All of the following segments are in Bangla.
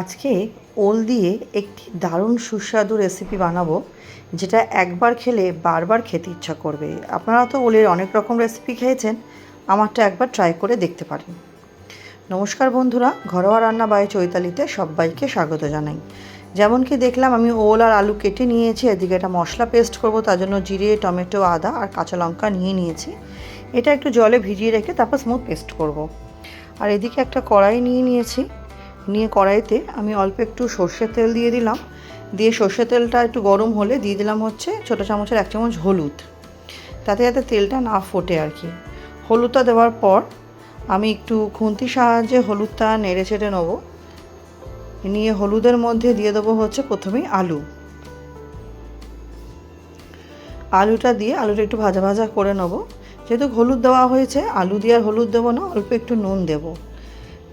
আজকে ওল দিয়ে একটি দারুণ সুস্বাদু রেসিপি বানাবো, যেটা একবার খেলে বারবার খেতে ইচ্ছা করবে। আপনারা তো ওলের অনেক রকম রেসিপি খেয়েছেন, আমারটা একবার ট্রাই করে দেখতে পারেন। নমস্কার বন্ধুরা, ঘরোয়া রান্না বাই চৈতালিতে সবাইকে স্বাগত জানাই। যেমন কি দেখলাম, আমি ওল আর আলু কেটে নিয়েছি, এদিকে একটা মশলা পেস্ট করব, তার জন্য জিরে, টমেটো, আদা আর কাঁচা লঙ্কা নিয়ে নিয়েছি। এটা একটু জলে ভিজিয়ে রেখে তারপর স্মুথ পেস্ট করব। আর এদিকে একটা কড়াই নিয়ে নিয়েছি নিয়ে কড়াইতে আমি অল্প একটু সর্ষের তেল দিয়ে দিলাম। দিয়ে সর্ষের তেলটা একটু গরম হলে দিয়ে দিলাম হচ্ছে ছোটো চামচের এক চামচ হলুদ। তাতে যাতে তেলটা না ফোটে আর কি। হলুদটা দেওয়ার পর আমি একটু খুন্তির সাহায্যে হলুদটা নেড়ে চেড়ে নেব। নিয়ে হলুদের মধ্যে দিয়ে দেবো হচ্ছে প্রথমেই আলু। আলুটা দিয়ে আলুটা একটু ভাজা ভাজা করে নেব। যেহেতু হলুদ দেওয়া হয়েছে, আলু দিয়ে আর হলুদ দেবো না, অল্প একটু নুন দেবো।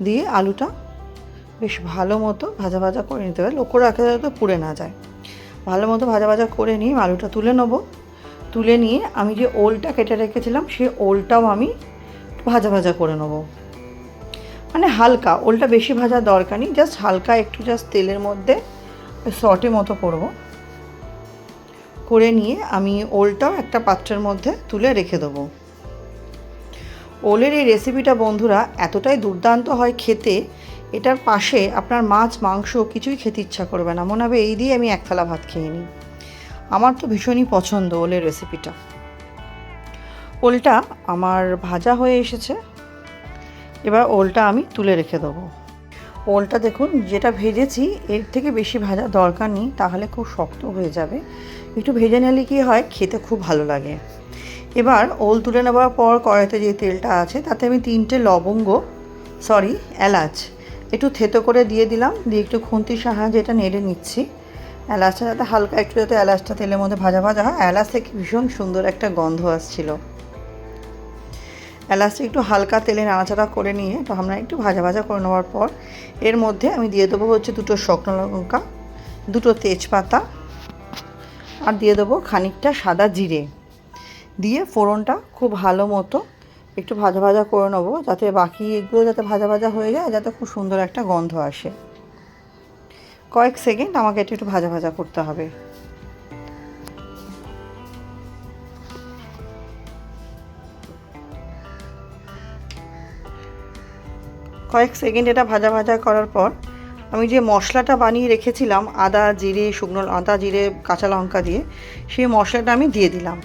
দিয়ে আলুটা বেশ ভালো মতো ভাজা ভাজা করে নিতে হবে। লক্ষ্য রাখা যাতে পুড়ে না যায়। ভালো মতো ভাজা ভাজা করে নিয়ে আলুটা তুলে নেব। তুলে নিয়ে আমি যে ওলটা কেটে রেখেছিলাম, সেই ওলটাও আমি ভাজা ভাজা করে নেব। মানে হালকা, ওলটা বেশি ভাজার দরকার নেই জাস্ট হালকা একটু জাস্ট তেলের মধ্যে শর্টে মতো করব। করে নিয়ে আমি ওলটাও একটা পাত্রের মধ্যে তুলে রেখে দেবো। ওলের এই রেসিপিটা বন্ধুরা এতটাই দুর্দান্ত হয় খেতে এটার পাশে আপনার মাছ, মাংস কিছুই খেতে ইচ্ছা করবে না। মনে হবে এই দিয়ে আমি এক থালা ভাত খেয়ে নিই। আমার তো ভীষণই পছন্দ ওলের রেসিপিটা ওলটা আমার ভাজা হয়ে এসেছে। এবার ওলটা আমি তুলে রেখে দেবো। ওলটা দেখুন, যেটা ভেজেছি, এর থেকে বেশি ভাজা দরকার নেই, তাহলে খুব শক্ত হয়ে যাবে। একটু ভেজে নিলে কি হয়, খেতে খুব ভালো লাগে। এবার ওল তুলে নেওয়ার পর কড়াইতে যে তেলটা আছে, তাতে আমি তিনটে লবঙ্গ সরি এলাচ একটু থেতো করে দিয়ে দিলাম, দিয়ে একটু খুন্তির সাহায্যে এটা নেড়ে নিচ্ছি। এলাচটা যাতে হালকা একটু যাতে এলাচটা তেলের মধ্যে ভাজা ভাজা হয়, এলাচ থেকে ভীষণ সুন্দর একটা গন্ধ আসছিল। এলাচটা একটু হালকা তেলে নাড়াচাড়া করে নিয়ে, তো আমরা একটু ভাজা ভাজা করে নেওয়ার পর, এর মধ্যে আমি দিয়ে দেবো হচ্ছে দুটো শুকনো লঙ্কা, দুটো তেজপাতা, আর দিয়ে দেবো খানিকটা সাদা জিরে। দিয়ে ফোড়নটা খুব ভালো মতো একটু ভাজা ভাজা করে নেব, যাতে বাকি এগুলো যাতে ভাজা ভাজা হয়ে যায়, যাতে খুব সুন্দর একটা গন্ধ আসে। কয়েক সেকেন্ড আমাকে এটা একটু ভাজা ভাজা করতে হবে। কয়েক সেকেন্ড এটা ভাজা ভাজা করার পর আমি যে মশলাটা বানিয়ে রেখেছিলাম, আদা, জিরে, শুকনো আদা, জিরে, কাঁচা লঙ্কা দিয়ে, সেই মশলাটা আমি দিয়ে দিলাম।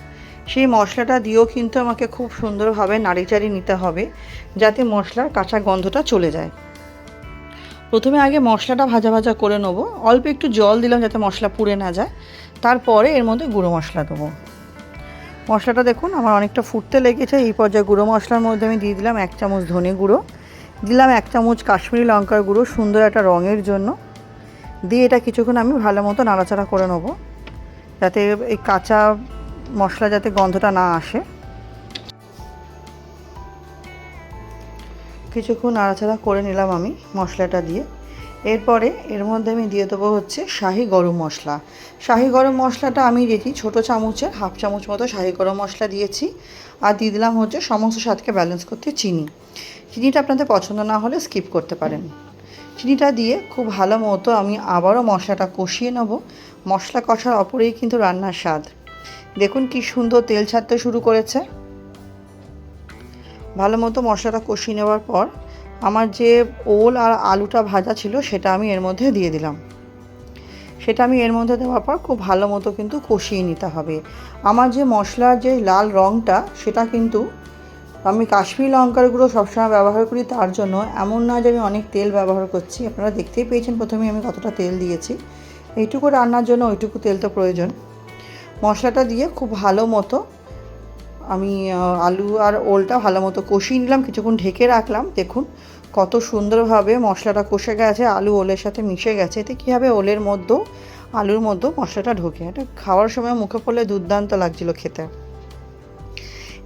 সেই মশলাটা দিয়েও কিন্তু আমাকে খুব সুন্দরভাবে নাড়িচাড়ি নিতে হবে, যাতে মশলার কাঁচা গন্ধটা চলে যায়। প্রথমে আগে মশলাটা ভাজা ভাজা করে নেব, অল্প একটু জল দিলাম যাতে মশলা পুড়ে না যায়, তারপরে এর মধ্যে গুঁড়ো মশলা দেবো। মশলাটা দেখুন, আমার অনেকটা ফুটতে লেগেছে, এই পর্যায়ে গুঁড়ো মশলার মধ্যে আমি দিয়ে দিলাম এক চামচ ধনে গুঁড়ো, দিলাম এক চামচ কাশ্মীরি লঙ্কার গুঁড়ো, সুন্দর একটা রঙের জন্য। দিয়ে এটা কিছুক্ষণ আমি ভালো মতো নাড়াচাড়া করে নেব, যাতে এই কাঁচা মশলা যাতে গন্ধটা না আসে। কিছুক্ষণ নাড়াচাড়া করে নিলাম আমি মশলাটা দিয়ে। এরপরে এর মধ্যে আমি দিয়ে দেবো হচ্ছে শাহি গরম মশলা। শাহি গরম মশলাটা আমি দিয়েছি ছোটো চামচের হাফ চামচ মতো শাহি গরম মশলা দিয়েছি। আর দিয়ে দিলাম হচ্ছে সমস্ত স্বাদকে ব্যালেন্স করতে চিনি। চিনিটা আপনাদের পছন্দ না হলে স্কিপ করতে পারেন। চিনিটা দিয়ে খুব ভালো মতো আমি আবারও মশলাটা কষিয়ে নেব। মশলা কষার অপরেই কিন্তু রান্নার স্বাদ। দেখুন কি সুন্দর তেল ছাড়তে শুরু করেছে। ভালো মতো মশলাটা কষিয়ে নেওয়ার পর আমার যে ওল আর আলুটা ভাজা ছিল সেটা আমি এর মধ্যে দিয়ে দিলাম। সেটা আমি এর মধ্যে দেওয়ার পর খুব ভালো মতো কিন্তু কষিয়ে নিতে হবে। আমার যে মশলার যে লাল রঙটা সেটা কিন্তু আমি কাশ্মীর লঙ্কার গুঁড়ো সবসময় ব্যবহার করি, তার জন্য এমন না যে আমি অনেক তেল ব্যবহার করছি। আপনারা দেখতেই পেয়েছেন প্রথমে আমি কতটা তেল দিয়েছি। এইটুকু রান্নার জন্য ওইটুকু তেল তো প্রয়োজন। মশলাটা দিয়ে খুব ভালো মতো আমি আলু আর ওলটা ভালো মতো কষিয়ে নিলাম, কিছুক্ষণ ঢেকে রাখলাম। দেখুন কত সুন্দরভাবে মশলাটা কষে গেছে, আলু ওলের সাথে মিশে গেছে। এতে কী হবে? ওলের মধ্যেও আলুর মধ্যেও মশলাটা ঢোকে। এটা খাওয়ার সময় মুখে পড়লে দুর্দান্ত লাগছিল খেতে।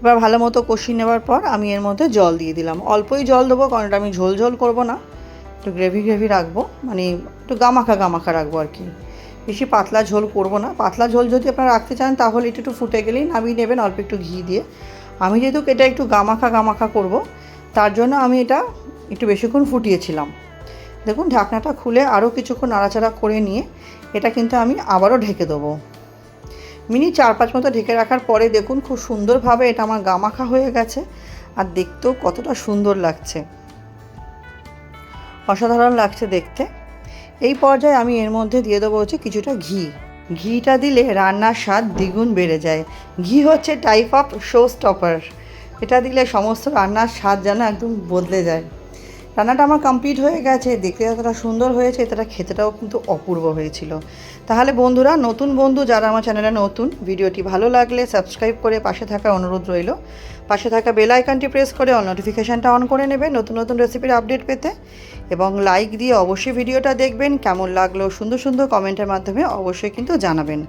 এবার ভালো মতো কষিয়ে নেওয়ার পর আমি এর মধ্যে জল দিয়ে দিলাম। অল্পই জল দেবো, কারণ এটা আমি ঝোল ঝোল করব না। একটু গ্রেভি গ্রেভি রাখব মানে একটু গামাখা গামাখা রাখব আর কি। বেশি পাতলা ঝোল করব না। পাতলা ঝোল যদি আপনারা রাখতে চান, তাহলে একটু একটু ফুটে গেলেই নামিয়ে নেবেন, অল্প একটু ঘি দিয়ে। আমি যেহেতু এটা একটু গামাখা গামাখা করব, তার জন্য আমি এটা একটু বেশিক্ষণ ফুটিয়েছিলাম। দেখুন, ঢাকনাটা খুলে আরও কিছুক্ষণ নাড়াচাড়া করে নিয়ে এটা কিন্তু আমি আবারও ঢেকে দেবো। মিনিট চার পাঁচ মতো ঢেকে রাখার পরে দেখুন, খুব সুন্দরভাবে এটা আমার গামাখা হয়ে গেছে, আর দেখতেও কতটা সুন্দর লাগছে। অসাধারণ লাগছে দেখতে। এই পর্যায়ে আমি এর মধ্যে দিয়ে দেবো হচ্ছে কিছুটা ঘি। ঘিটা দিলে রান্নার স্বাদ দ্বিগুণ বেড়ে যায়। ঘি হচ্ছে টাইপ অফ শো স্টপার এটা দিলে সমস্ত রান্নার স্বাদ যেন একদম বদলে যায়। রান্নাটা আমার কমপ্লিট হয়ে গেছে, দেখতে যতটা সুন্দর হয়েছে এতটা খেতেটাও কিন্তু অপূর্ব হয়েছিল। তাহলে বন্ধুরা, নতুন বন্ধু যারা আমার চ্যানেলে নতুন, ভিডিওটি ভালো লাগলে সাবস্ক্রাইব করে পাশে থাকা অনুরোধ রইল। পাশে থাকা বেল আইকনটি প্রেস করে অল নোটিফিকেশানটা অন করে নেবে নতুন নতুন রেসিপির আপডেট পেতে এবং লাইক দিয়ে অবশ্যই ভিডিওটা দেখবেন, কেমন লাগল, সুন্দর সুন্দর কমেন্টের মাধ্যমে অবশ্যই কিন্তু জানাবেন।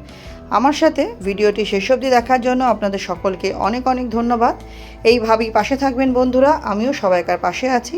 আমার সাথে ভিডিওটি শেষ অবধি দেখার জন্য আপনাদের সকলকে অনেক অনেক ধন্যবাদ। এইভাবেই পাশে থাকবেন বন্ধুরা, আমিও সবাইকার পাশে আছি।